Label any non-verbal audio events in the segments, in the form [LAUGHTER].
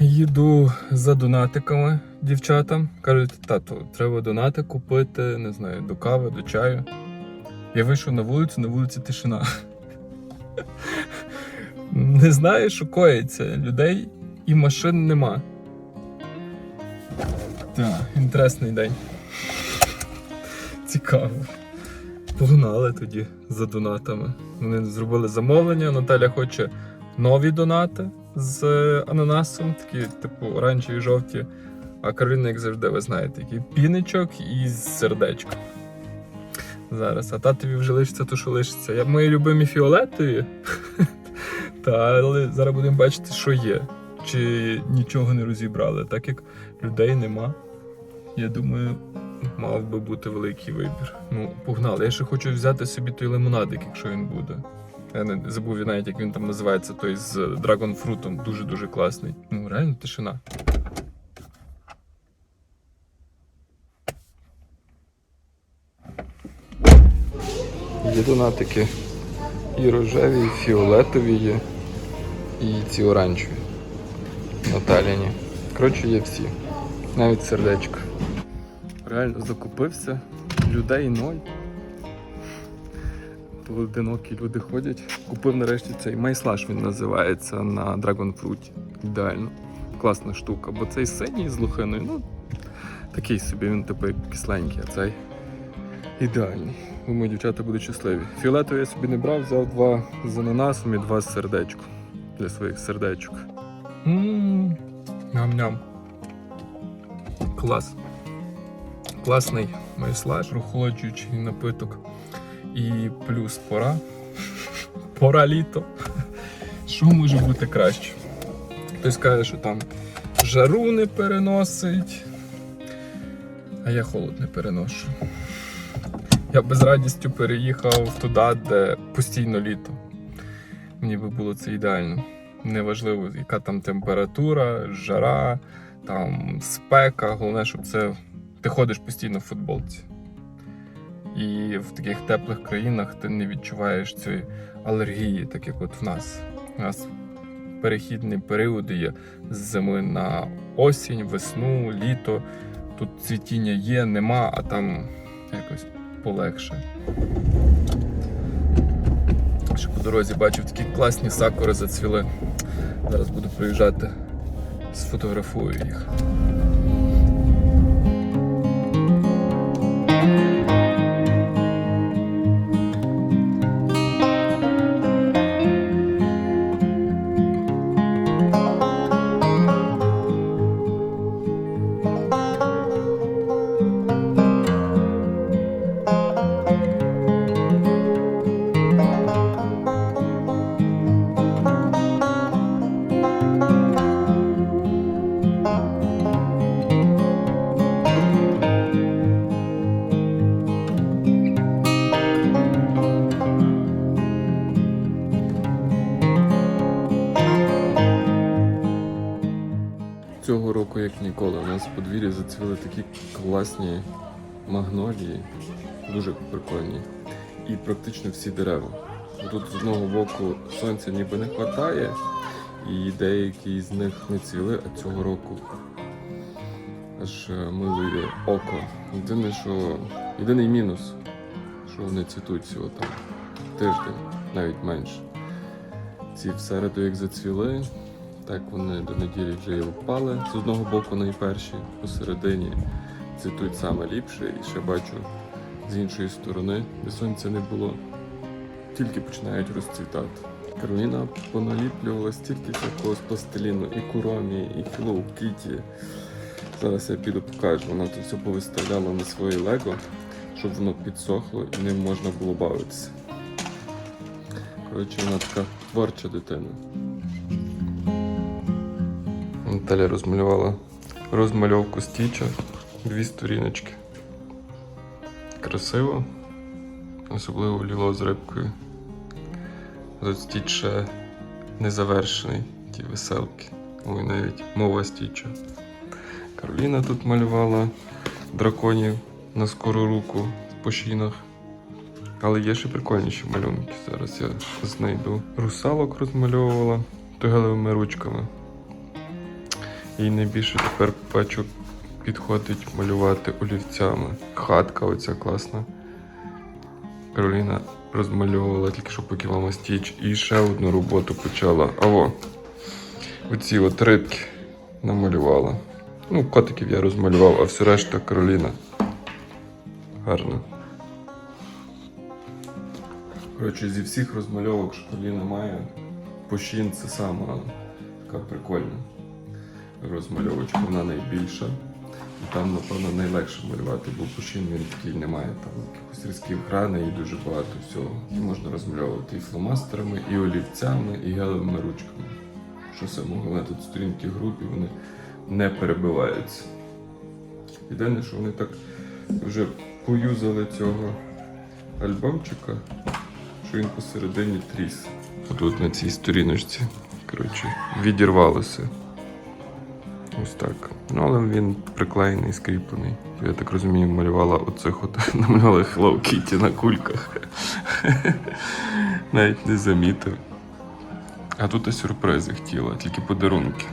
Їду за донатиками дівчатам. Кажуть, тату, треба донати купити, не знаю, до кави, до чаю. Я вийшов на вулицю, на вулиці тишина. [LAUGHS] Не знаю, що коїться. Людей і машин нема. Так, інтересний день. Цікаво. Погнали тоді за донатами. Вони зробили замовлення. Наталя хоче нові донати з ананасом, такі, типу, оранжеві жовті. А Кароліна, як завжди, ви знаєте, такий піничок і сердечко. Зараз, а татові вже лишиться то, що лишиться. Я мої любимі фіолетові. [LAUGHS] Та, але зараз будемо бачити, що є. Чи нічого не розібрали, так як людей нема. Я думаю, мав би бути великий вибір. Ну, погнали. Я ще хочу взяти собі той лимонадик, якщо він буде. Я не забув навіть, як він там називається, той з драгонфрутом. Дуже-дуже класний. Ну, реально тишина. Є донатики. І рожеві, і фіолетові є, і ці оранжеві. Наталяні. Коротше, є всі. Навіть сердечко. Реально закупився. Людей ноль. Поодинокі люди ходять. Купив нарешті цей майслаш він називається на Dragon Fruit. Ідеально. Класна штука. Бо цей синій з лохиною, ну такий собі, він типу кисленький, а цей ідеальний. Думаю, дівчата будуть щасливі. Фіолетовий я собі не брав, взяв два з ананасом і два з сердечком. Для своїх сердечок. Ням-ням. Клас. Класний майслаж, охолоджуючий напиток. І плюс пора. [LAUGHS] Пора літо. Що може бути краще? Хтось каже, що там жару не переносить, а я холод не переношу. Я би з радістю переїхав туди, де постійно літо. Мені би було це ідеально. Неважливо, яка там температура, жара, там спека. Головне, щоб це ти ходиш постійно в футболці. І в таких теплих країнах ти не відчуваєш цієї алергії, так як от в нас. У нас перехідні періоди є з зими на осінь, весну, літо. Тут цвітіння є, нема, а там якось полегше. Ще по дорозі бачив такі класні сакури зацвіли. Зараз буду проїжджати, сфотографую їх. Подвір'ї зацвіли такі класні магнолії, дуже прикольні. І практично всі дерева. Тут з одного боку сонця ніби не вистачає, і деякі з них не цвіли, а цього року аж е, милує око. Єдине, що єдиний мінус, що вони цвітуть всього там тиждень, навіть менше. Ці в середу, як зацвіли, так вони до неділі вже і впали. З одного боку найперші, посередині цвітуть саме ліпше, і ще бачу з іншої сторони, де сонця не було, тільки починають розцвітати. Кароліна поналіплювала стільки всякого з пластиліну, і куромі, і Hello Kitty. Зараз я піду покажу. Вона тут все повиставляла на своє лего, щоб воно підсохло і ним можна було бавитися. Коротше, вона така творча дитина. Наталя розмалювала розмальовку стіча, дві сторіночки. Красиво, особливо ліло з рибкою. Тут стіч ще не завершений, ті веселки. Ой, навіть мова стіча. Кароліна тут малювала. драконів на скору руку по щінах. Але є ще прикольніші малюнки. Зараз я знайду. Русалок розмальовувала тугелевими ручками. І найбільше тепер бачу підходить малювати олівцями. Хатка оця класна. Кароліна розмальовувала тільки що поки стіч. І ще одну роботу почала. Аво. Оці от рибки намалювала. Ну, котиків я розмалював, а все решта Кароліна. Гарно. Коротше, зі всіх розмальовок, що Кароліна має, пощін це сама така прикольна розмальовочка, вона найбільша. І там, напевно, найлегше малювати, бо пущин він такий немає. Там якихось різків грани і дуже багато всього. І можна розмальовувати і фломастерами, і олівцями, і гелевими ручками. Що саме головне, тут сторінки групі вони не перебиваються. Єдине, що вони так вже поюзали цього альбомчика, що він посередині тріс. Тут на цій сторіночці, коротше, відірвалося. Ось так. Ну, але він приклеєний, скріплений. Я так розумію, малювала оцих от [LAUGHS] намалювала Hello на кульках. [LAUGHS] Навіть не замітив. А тут і сюрпризи хотіла, тільки подарунки.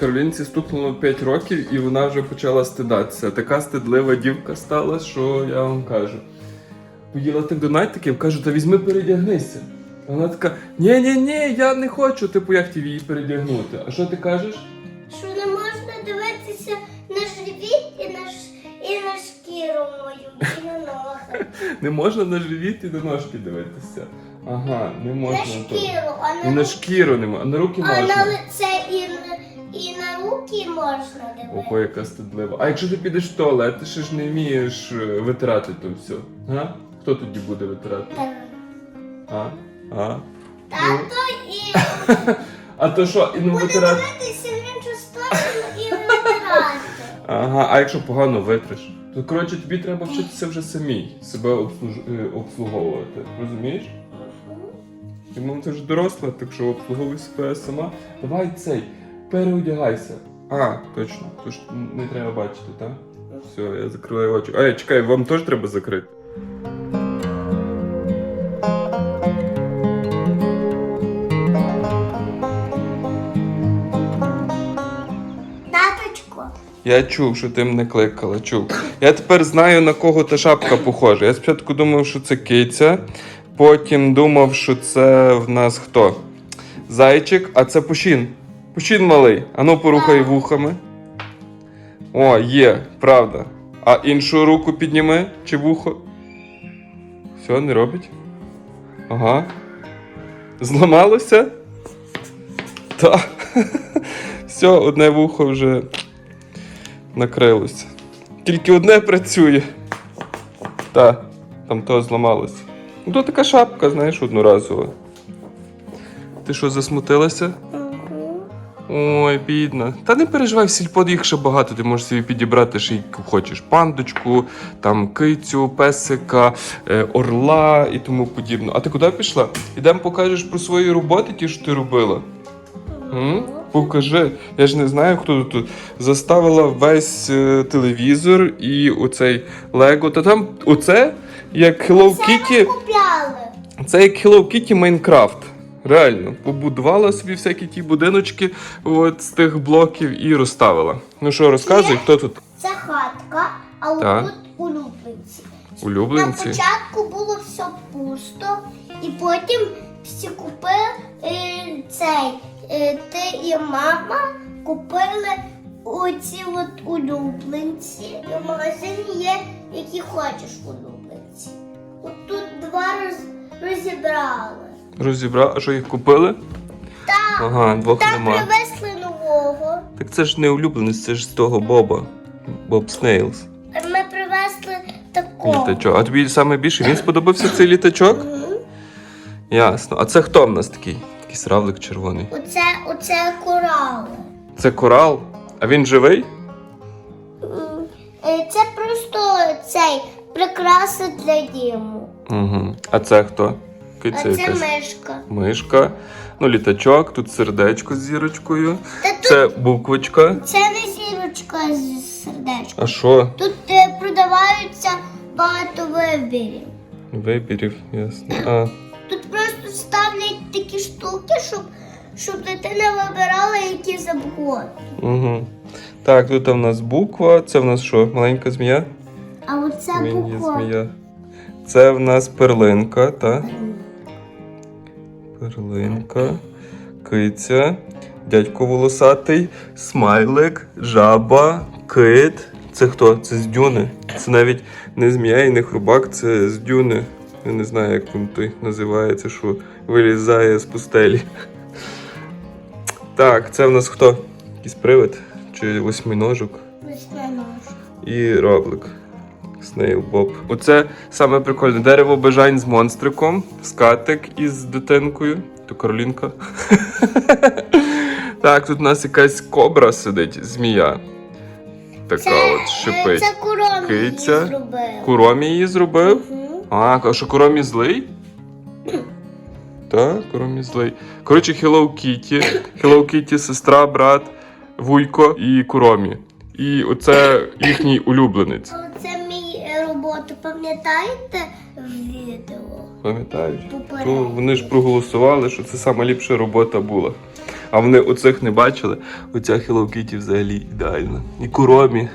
Каролінці стукнуло 5 років і вона вже почала стидатися. Така стидлива дівка стала, що я вам кажу. Поїла так до найтиків, кажу, та візьми передягнися. Вона така: ні ні ні я не хочу, типу, я хотів її передягнути. А що ти кажеш? Що не можна дивитися на живіт і на, ш... і на шкіру мою, і на [LAUGHS] ноги. Не можна на живіт і на ножки дивитися. Ага, не На можна. то. шкіру, а І на, на ру- шкіру нема, а на руки а на можна. лице і на, і на руки можна дивитися. Ого, яка стидлива. А якщо ти підеш в туалет, ти ще ж не вмієш е, витирати то все. А? Хто тоді буде витирати? А? А? Тато і [LAUGHS] А то що, і не буде витирати? дивитися в іншу сторону і витирати. Ага, а якщо погано витриш? То коротше тобі треба вчитися вже самій себе обслуж- е, обслуговувати. Розумієш? Ти мам, ти вже доросла, так що обслуговуй себе сама. Давай цей, переодягайся. А, точно, то ж не треба бачити, так? Все, я закриваю очі. А, чекай, вам теж треба закрити. Я чув, що ти мене кликала, чув. Я тепер знаю, на кого та шапка похожа. Я спочатку думав, що це киця, потім думав, що це в нас хто? Зайчик, а це пущін. Пущін малий. Ану порухай вухами. О, є, правда. А іншу руку підніми чи вухо. Все, не робить. Ага. Зламалося? Так. [LAUGHS] Все, одне вухо вже накрилося. Тільки одне працює. Та, там то зламалося. Ну, то така шапка, знаєш, одноразова. Ти що, засмутилася? Ой, бідна. Та не переживай, в сільпо їх ще багато. Ти можеш собі підібрати ще яку хочеш пандочку, там кицю, песика, е, орла і тому подібне. А ти куди пішла? Ідемо покажеш про свої роботи, ті, що ти робила. М? Покажи. Я ж не знаю, хто тут заставила весь е, телевізор і оцей Лего. Та там оце як Hello Kitty. купляли. Це як Hello Kitty Майнкрафт. Реально, побудувала собі всякі ті будиночки от, з тих блоків і розставила. Ну що, розказуй, хто тут? Це хатка, а Так. тут улюбленці. На Улюбленці? початку було все пусто, і потім всі купили е, цей. Е, ти і мама купили оці от улюбленці. І в магазині є, які хочеш улюбленці. От тут два роз, розібрали. Розібрав, а що їх купили? Так, Ага, двох там нема. привезли нового. Так це ж не улюбленець, це ж з того Боба. Боб Снейлс. Ми привезли такого. Літачок. А тобі саме більше він сподобався цей літачок? Ясно. А це хто в нас такий? Такий равлик червоний. Оце, оце корали. Це корал. А він живий? Е, Це просто цей прикраси для діму. Угу. А це хто? А це якась. мишка. Мишка. Ну, літачок, тут сердечко з зірочкою. Та тут Це буквочка. це не зірочка з сердечком. А що? Тут е, продаваються багато вибірів. Вибірів, ясно. А, Тут ставлять такі штуки, щоб, щоб дитина вибирала які завгодно. угу. Так, тут в нас буква. Це в нас що? Маленька змія? А оце буква. змія. Це в нас перлинка, так? Перлинка, киця, дядько волосатий, смайлик, жаба, кит. Це хто? Це з дюни. Це навіть не змія і не хрубак, це з дюни. Я не знаю, як він той називається, що вилізає з пустелі. Так, це в нас хто? Якийсь привид чи восьминожок? Восьминожка. і равлик. Снейл Боб. Оце саме прикольне дерево бажань з монстриком, скатик із дитинкою. То Каролінка. [LAUGHS] так, тут у нас якась кобра сидить, змія. Така от е, шипить. Це куромі Киця. її зробив. Куромі її зробив. А, а що Куромі злий? Так, Куромі злий. Коротше, Hello Kitty. Hello Kitty, сестра, брат, Вуйко і Куромі. І оце їхній улюбленець. Це мій робота, пам'ятаєте в відео? Пам'ятаєш? То вони ж проголосували, що це сама ліпша робота була. А вони оцих не бачили. Оця Hello Kitty взагалі ідеальна. І Куромі.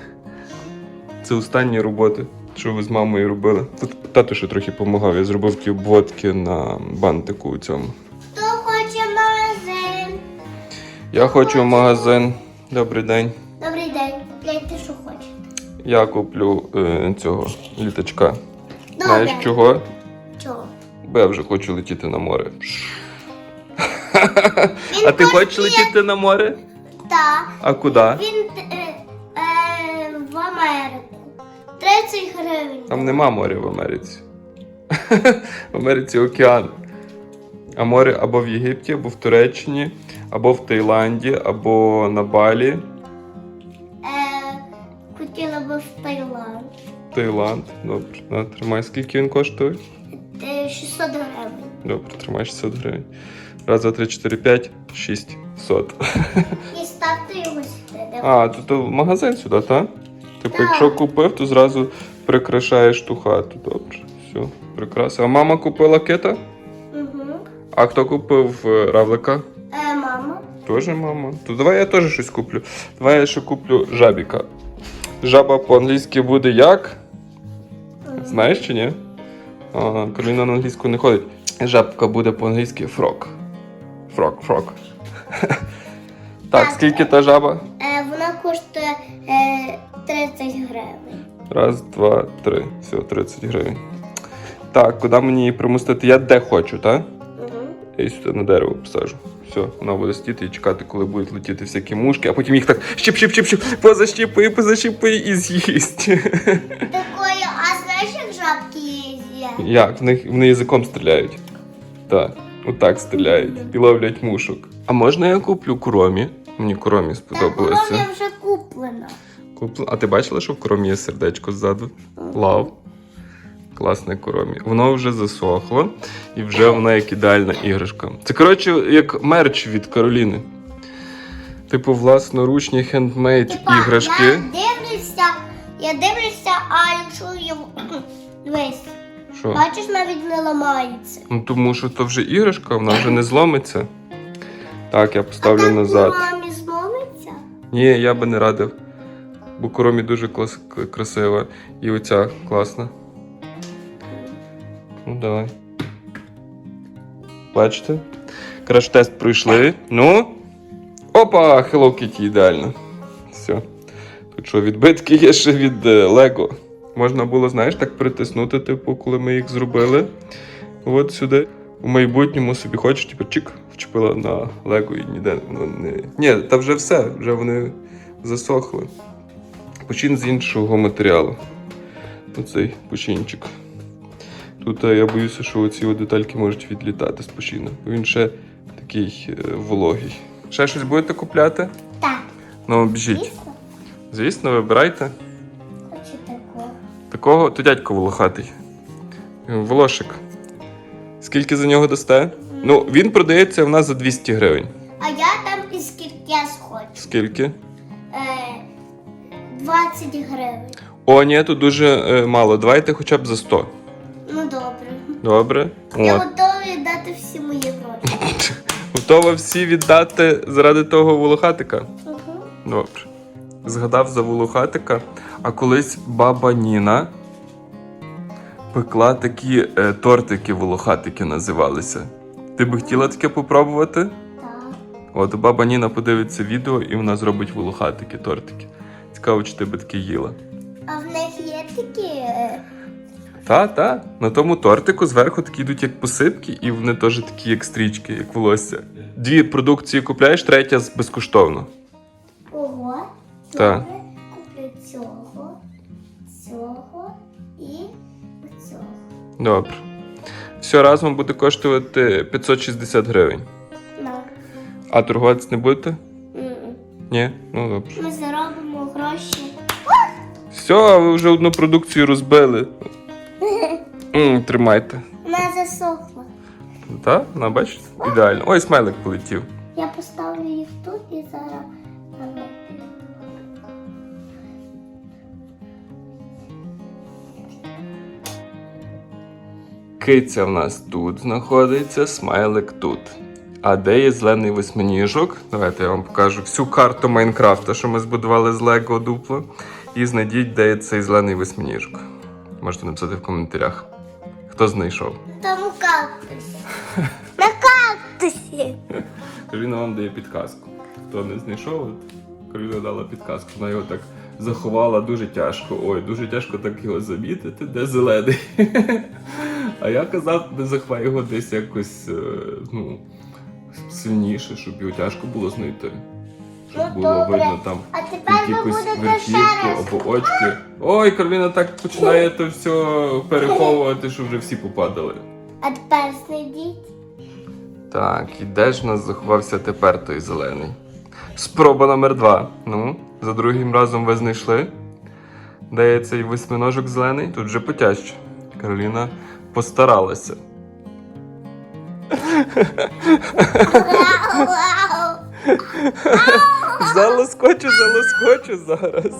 Це останні роботи, що ви з мамою робили. Тут тато ще трохи допомагав. Я зробив ті обводки на бантику у цьому. Хто хоче магазин? Я хочу в магазин. Добрий день. Добрий день. Гляньте, що хочете. Я куплю е, цього літачка. Добре. Знаєш чого? Чого? Бо я вже хочу летіти на море. Він [LAUGHS] А ти хочеш летіти на море? Так. А куди? Він 30 гривень. Там нема моря в Америці. [LAUGHS] В Америці океан. А море або в Єгипті, або в Туреччині, або в Таїланді, або на Балі. Е, хотіла би в Таїланд. Таїланд. Добре. На, тримай. Скільки він коштує? Е, 600 гривень. Добре, тримай 600 гривень. Раз, два, три, чотири, п'ять, шість сот. [LAUGHS] І ставте його сюди. де А, тут магазин сюди, так? Типу, якщо купив, то зразу прикрашаєш ту хату. Добре. Все, прекрасно. А мама купила кита? Угу. А хто купив е, равлика? Е, мама. Тоже мама. То давай я теж щось куплю. Давай я ще куплю жабіка. Жаба по-англійськи буде як? Знаєш чи ні? А, Кароліна на англійську не ходить. Жабка буде по-англійськи фрок. Фрок, фрок. [LAUGHS] Так, Так. скільки та жаба? Е, вона коштує е, 30 гривень. Раз, два, три. Все, 30 гривень. Так, куди мені її примостити? Я де хочу, так? Угу. Я її сюди на дерево посажу. Все, вона буде сидіти і чекати, коли будуть летіти всякі мушки, а потім їх так щип-щип-щип-щип, позащіпи, позащіпи і з'їсть. [LAUGHS] Такої, а знаєш, як жабки їздять? Як? В них вони язиком стріляють. Так, отак стріляють і ловлять мушок. А можна я куплю куромі? Мені куромі Та сподобалося. вже куплена. А ти бачила, що в куромі є сердечко ззаду? Лав. Класне куромі. Воно вже засохло і вже вона як ідеальна іграшка. Це, коротше, як мерч від Кароліни. Типу, власноручні хендмейд Типа, іграшки. я дивлюся, я дивлюся, а якщо я... Дивись, Що? бачиш, навіть не ламається. Ну тому що то вже іграшка, вона вже не зломиться. Так, я поставлю а так назад. мамі зломиться? Ні, я би не радив. Бо коромі дуже клас- красива. І оця класна. Ну, давай. Бачите? Краш-тест пройшли. Ну. Опа! Hello Kitty ідеально. Все. Тут що, відбитки є ще від е, Лего. Можна було, знаєш, так притиснути, типу, коли ми їх зробили. От сюди. У майбутньому собі хочеш, типу, чик, вчепила на Лего і ніде воно не. Ні, та вже все, вже вони засохли. Почин з іншого матеріалу. Оцей починчик. Тут е, я боюся, що оці детальки можуть відлітати з почину. бо Він ще такий е, вологий. Ще щось будете купляти? Так. Ну, біжіть. Звісно. Звісно, вибирайте. Хочу такого. Такого то дядько волохатий. Волошик. Скільки за нього дасте? М, Ну, він продається в нас за 200 гривень. А я там і скільки я схочу. Скільки? Е, 20 гривень. О, ні, тут дуже е, мало. Давайте хоча б за 100. Ну добре. Добре. Я От. готова віддати всі мої гроші. [LAUGHS] Готова всі віддати заради того волохатика? Угу. Добре. Згадав за волохатика, а колись баба Ніна пекла такі е, тортики волохатики називалися. Ти би хотіла таке попробувати? Так. От баба Ніна подивиться відео і вона зробить волохатики, тортики. Цікаво, чи ти би таке їла. А в них є такі. е, Та, та. На тому тортику зверху такі йдуть як посипки, і вони теж такі, як стрічки, як волосся. Дві продукції купляєш, третя безкоштовно. Ого. Так. Добре. Куплю цього, цього і цього. Добре. Все разом буде коштувати 560 гривень. На. А торгуватися не будете? М-м. Ні? Ну добре. Ми заробимо гроші. Все, ви вже одну продукцію розбили. [LAUGHS] М, тримайте. Вона засохла. Так? На, бачите? Ідеально. Ой, смайлик полетів. Я поставлю їх тут і зараз. Киця в нас тут знаходиться, смайлик тут. А де є зелений восьминіжок? Давайте я вам покажу всю карту Майнкрафта, що ми збудували з Лего дупло. І знайдіть, де є цей зелений восьминіжок. Можете написати в коментарях. Хто знайшов? Там у кактусі. На кактусі. Кароліна вам дає підказку. Хто не знайшов, от Кароліна дала підказку. Вона його так заховала дуже тяжко. Ой, дуже тяжко так його замітити, де зелений. [LAUGHS] А я казав, не заховай його десь якось е, ну, сильніше, щоб його тяжко було знайти. Щоб Ну, було добре. видно там А тепер будете верхівки або очки. Ой, Кароліна так починає то все переховувати, що вже всі попадали. А тепер знайдіть. Так, і де ж в нас заховався тепер той зелений? Спроба номер два. Ну, за другим разом ви знайшли. Де є цей восьминожок зелений? Тут вже потяжче. Кароліна постаралася. [LAUGHS] Залоскочу, залоскочу зараз.